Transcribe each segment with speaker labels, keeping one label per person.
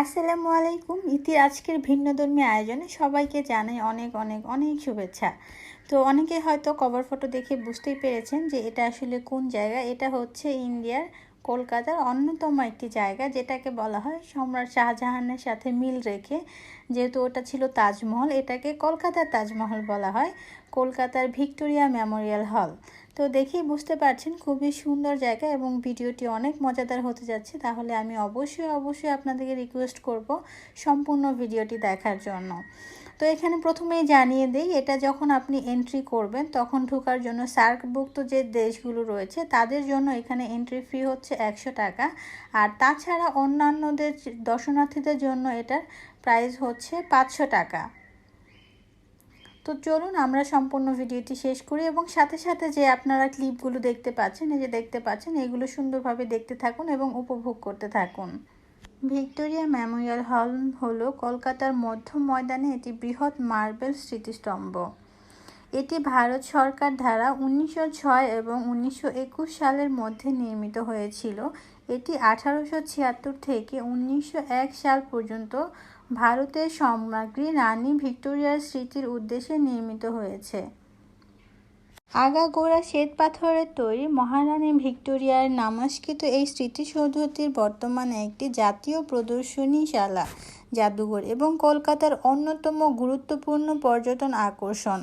Speaker 1: আসসালামু আলাইকুম। ইতির আজকের ভিন্নধর্মী আয়োজনে সবাইকে জানাই অনেক অনেক অনেক শুভেচ্ছা। তো অনেকে হয়তো কভার ফটো দেখে বুঝতেই পেরেছেন যে এটা আসলে কোন জায়গা? এটা হচ্ছে ইন্ডিয়ার কলকাতার অন্যতম একটি জায়গা যেটাকে বলা হয় সম্রাট শাহজাহানের সাথে মিল রেখে, যেহেতু ওটা ছিল তাজমহল, এটাকে কলকাতার তাজমহল বলা হয়, কলকাতার ভিক্টোরিয়া মেমোরিয়াল হল। তো দেখেই বুঝতে পারছেন, খুবই সুন্দর জায়গা এবং ভিডিওটি অনেক মজাদার হতে যাচ্ছে, তাহলে আমি অবশ্যই অবশ্যই আপনাদেরকে রিকোয়েস্ট করব সম্পূর্ণ ভিডিওটি দেখার জন্য। তো এখানে প্রথমেই জানিয়ে দিই, এটা যখন আপনি এন্ট্রি করবেন, তখন ঢোকার জন্য সার্কভুক্ত যে দেশগুলো রয়েছে, তাদের জন্য এখানে এন্ট্রি ফি হচ্ছে একশো টাকা। আর তাছাড়া অন্যান্যদের দর্শনার্থীদের জন্য এটার প্রাইস হচ্ছে পাঁচশো টাকা। তো চলুন আমরা সম্পূর্ণ ভিডিওটি শেষ করি এবং সাথে সাথে যে আপনারা ক্লিপগুলো দেখতে পাচ্ছেন, এই যে দেখতে পাচ্ছেন, এগুলো সুন্দরভাবে দেখতে থাকুন এবং উপভোগ করতে থাকুন। ভিক্টোরিয়া মেমোরিয়াল হল হলো কলকাতার মধ্য ময়দানে একটি বৃহৎ মার্বেল স্মৃতিস্তম্ভ। এটি ভারত সরকার দ্বারা উনিশশো ছয় এবং উনিশশো একুশ সালের মধ্যে নির্মিত হয়েছিল। এটি আঠারোশো ছিয়াত্তর থেকে উনিশশো এক সাল পর্যন্ত ভারতের সম্রাজ্ঞী রানী ভিক্টোরিয়ার স্মৃতির উদ্দেশ্যে নির্মিত হয়েছে। আগাগোড়া শ্বেত পাথরের তৈরি মহারানী ভিক্টোরিয়ার নামাঙ্কিত এই স্মৃতিসৌধটির বর্তমানে একটি জাতীয় প্রদর্শনীশালা। জাদুঘর এবং কলকাতার অন্যতম গুরুত্বপূর্ণ পর্যটন আকর্ষণ।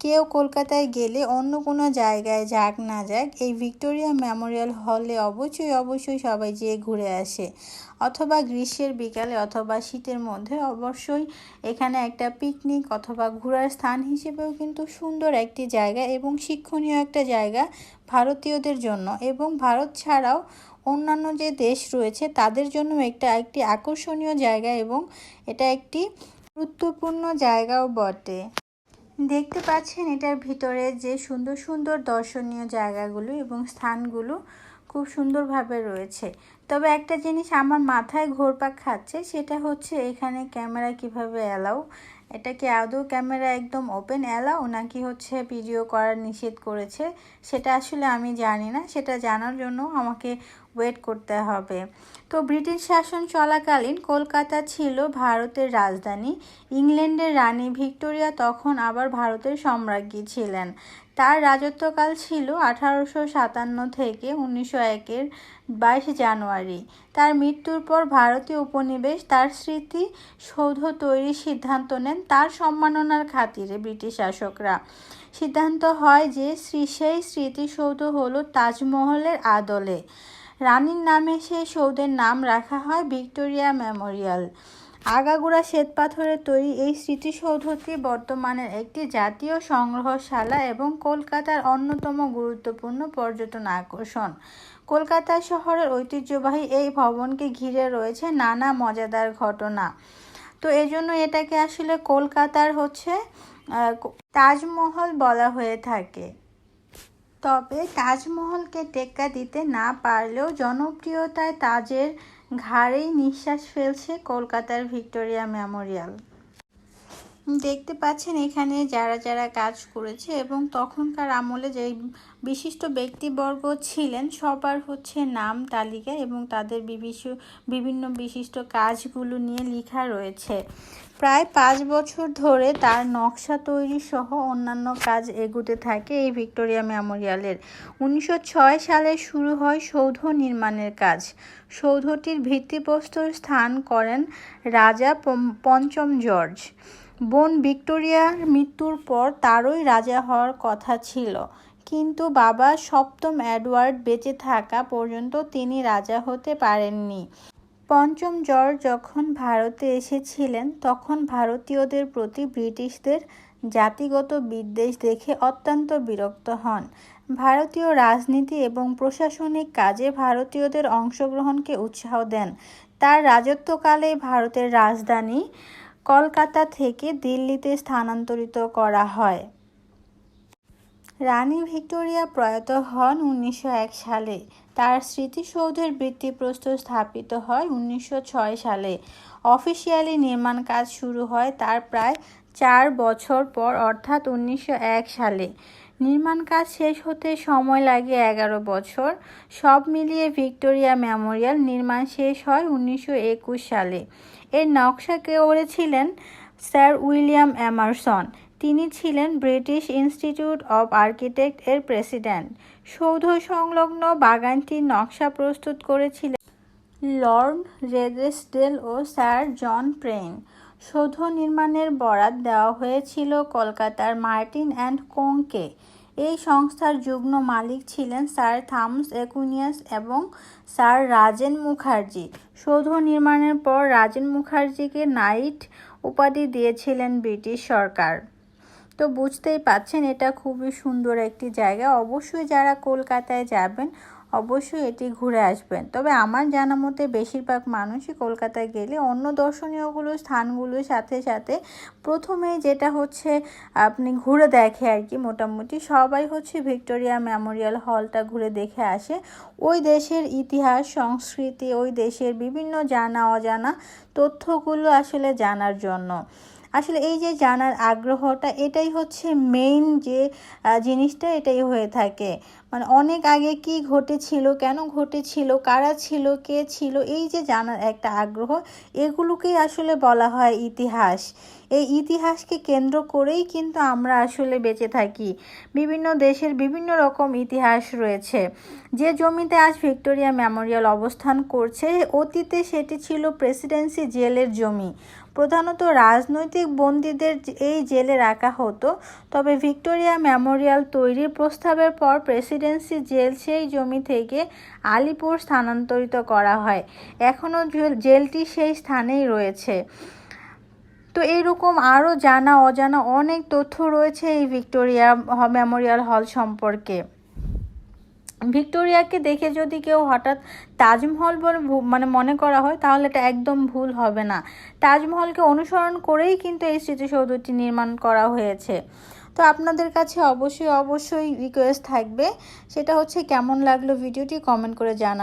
Speaker 1: কেউ কলকাতায় গেলে অন্য কোনো জায়গায় যাক না যাক, এই ভিক্টোরিয়া মেমোরিয়াল হলে অবশ্যই অবশ্যই সবাই যেয়ে ঘুরে আসে। অথবা গ্রীষ্মের বিকালে অথবা শীতের মধ্যে অবশ্যই এখানে একটা পিকনিক অথবা ঘোরার স্থান হিসেবেও কিন্তু সুন্দর একটি জায়গা এবং শিক্ষণীয় একটা জায়গা ভারতীয়দের জন্য। এবং ভারত ছাড়াও অন্যান্য যে দেশ রয়েছে, তাদের জন্য একটা একটি আকর্ষণীয় জায়গা এবং এটা একটি গুরুত্বপূর্ণ জায়গাও বটে। দেখতে পাচ্ছেন এটার ভিতরে যে সুন্দর সুন্দর দর্শনীয় জায়গাগুলো এবং স্থানগুলো খুব সুন্দরভাবে রয়েছে। তবে একটা জিনিস আমার মাথায় ঘোরপাক খাচ্ছে, সেটা হচ্ছে এখানে ক্যামেরা কীভাবে অ্যালাউ? এটা কি আদৌ ক্যামেরা একদম ওপেন অ্যালাউ নাকি হচ্ছে ভিডিও করার নিষেধ করেছে? সেটা আসলে আমি জানি না। সেটা জানার জন্য আমাকে ওয়েট করতে হবে। তো ব্রিটিশ শাসন চলাকালীন কলকাতা ছিল ভারতের রাজধানী। ইংল্যান্ডের রানী ভিক্টোরিয়া তখন আবার ভারতের সম্রাজ্ঞী ছিলেন। তার রাজত্বকাল ছিল আঠারোশো সাতান্ন থেকে উনিশশো একের বাইশে জানুয়ারি। তার মৃত্যুর পর ভারতীয় উপনিবেশ তার স্মৃতি সৌধ তৈরির সিদ্ধান্ত নেন তার সম্মাননার খাতিরে ব্রিটিশ শাসকরা। সিদ্ধান্ত হয় যে সেই স্মৃতিসৌধ হলো তাজমহলের আদলে। রানীর নামে সেই সৌধের নাম রাখা হয় ভিক্টোরিয়া মেমোরিয়াল। আগাগোড়া শ্বেতপাথরের তৈরি এই স্মৃতিসৌধটি বর্তমানে একটি জাতীয় সংগ্রহশালা এবং কলকাতার অন্যতম গুরুত্বপূর্ণ পর্যটন আকর্ষণ। কলকাতা শহরের ঐতিহ্যবাহী এই ভবনকে ঘিরে রয়েছে নানা মজাদার ঘটনা। তো এজন্য এটাকে আসলে কলকাতার হচ্ছে তাজমহল বলা হয়ে থাকে। তবে তাজমহলকে টেক্কা দিতে না পারলেও জনপ্রিয়তায় তাজের ঘাড়েই নিঃশ্বাস ফেলছে কলকাতার ভিক্টোরিয়া মেমোরিয়াল। দেখতে পাচ্ছেন এখানে যারা যারা কাজ করেছে এবং তখনকার আমলে যে বিশিষ্ট ব্যক্তিবর্গ ছিলেন, সবার হচ্ছে নাম, তালিকা এবং তাদের বিভিন্ন বিশিষ্ট কাজগুলো নিয়ে লেখা রয়েছে। প্রায় পাঁচ বছর ধরে তার নকশা তৈরি সহ অন্যান্য কাজ এগুতে থাকে এই ভিক্টোরিয়া মেমোরিয়ালের। উনিশশো ছয় সালে শুরু হয় সৌধ নির্মাণের কাজ। সৌধটির ভিত্তিপ্রস্তর স্থান করেন রাজা পঞ্চম জর্জ। বোন ভিক্টোরিয়ার মৃত্যুর পর তারই রাজা হওয়ার কথা ছিল। কিন্তু বাবা সপ্তম অ্যাডওয়ার্ড বেঁচে থাকা পর্যন্ত তিনি রাজা হতে পারেননি। পঞ্চম জর্জ যখন ভারতে এসেছিলেন, তখন ভারতীয়দের প্রতি ব্রিটিশদের জাতিগত বিদ্বেষ দেখে অত্যন্ত বিরক্ত হন। ভারতীয় রাজনীতি এবং প্রশাসনিক কাজে ভারতীয়দের অংশগ্রহণকে উৎসাহ দেন। তার রাজত্বকালে ভারতের রাজধানী কলকাতা থেকে দিল্লিতে স্থানান্তরিত করা হয়। রানী ভিক্টোরিয়া প্রয়াত হন উনিশশো এক সালে। তার স্মৃতিসৌধের ভিত্তিপ্রস্তর স্থাপিত হয় উনিশশো ছয় সালে। অফিসিয়ালি নির্মাণ কাজ শুরু হয় তার প্রায় চার বছর পর, অর্থাৎ উনিশশো এক সালে। নির্মাণ কাজ শেষ হতে সময় লাগে এগারো বছর। সব মিলিয়ে ভিক্টোরিয়া মেমোরিয়াল নির্মাণ শেষ হয় উনিশশো একুশ সালে। এর নকশা করেছিলেন? Sir William Emerson. তিনি ছিলেন ব্রিটিশ ইনস্টিটিউট অব আর্কিটেক্ট এর প্রেসিডেন্ট। সৌধ সংলগ্ন বাগানটির নকশা প্রস্তুত করেছিলেন লর্ড রেডেসডেল ও স্যার জন প্রেন সৌধ নির্মাণের বরাত দেওয়া হয়েছিল কলকাতার মার্টিন অ্যান্ড কোংকে। এই সংস্থার যুগ্ম মালিক ছিলেন স্যার থামস একুনিয়াস এবং স্যার রাজেন মুখার্জি। সৌধ নির্মাণের পর রাজেন মুখার্জিকে নাইট উপাধি দিয়েছিলেন ব্রিটিশ সরকার। তো বুঝতেই পাচ্ছেন এটা খুবই সুন্দর একটি জায়গা। অবশ্যই যারা কলকাতায় যাবেন, অবশ্যই এটি ঘুরে আসবেন। তবে আমার জানা মতে বেশিরভাগ মানুষই কলকাতায় গেলে অন্য দর্শনীয়গুলো, স্থানগুলোর সাথে সাথে প্রথমে যেটা হচ্ছে আপনি ঘুরে দেখে আর কি মোটামুটি। সবাই হচ্ছে ভিক্টোরিয়া মেমোরিয়াল হলটা ঘুরে দেখে আসে। ওই দেশের ইতিহাস, সংস্কৃতি, ওই দেশের বিভিন্ন জানা অজানা তথ্যগুলো আসলে জানার জন্য। আসলে এই যে জানার আগ্রহটা, এটাই হচ্ছে মেইন যে জিনিসটা এটাই হয়ে থাকে। মানে অনেক আগে কি ঘটেছিল, কেন ঘটেছিল, কারা ছিল, কে ছিল, এই যে জানার একটা আগ্রহ, এগুলোকেই আসলে বলা হয় ইতিহাস। এই ইতিহাসকে কেন্দ্র করেই কিন্তু আমরা আসলে বেঁচে থাকি। বিভিন্ন দেশের বিভিন্ন রকম ইতিহাস রয়েছে। যে জমিতে আজ ভিক্টোরিয়া মেমোরিয়াল অবস্থান করছে, অতীতে সেটি ছিল প্রেসিডেন্সি জেলের জমি। প্রধানত রাজনৈতিক বন্দীদের এই জেলে রাখা হতো, তবে ভিক্টোরিয়া মেমোরিয়াল তৈরির প্রস্তাবের পর প্রেসিডেন্সি জেল সেই জমি থেকে আলিপুর স্থানান্তরিত করা হয়। এখনও জেলটি সেই স্থানেই রয়েছে। তো এইরকম আরও জানা, অজানা অনেক তথ্য রয়েছে এই ভিক্টোরিয়া মেমোরিয়াল হল সম্পর্কে। ভিক্টোরিয়াকে দেখে যদি কেউ হঠাৎ তাজমহল বলে মানে মনে করা হয়, তাহলে এটা একদম ভুল হবে না। তাজমহলকে অনুসরণ করেই কিন্তু এই স্মৃতিসৌধটি নির্মাণ করা হয়েছে। তো আপনাদের কাছে অবশ্যই অবশ্যই রিকোয়েস্ট থাকবে। সেটা হচ্ছে, কেমন লাগল ভিডিওটি কমেন্ট করে জানা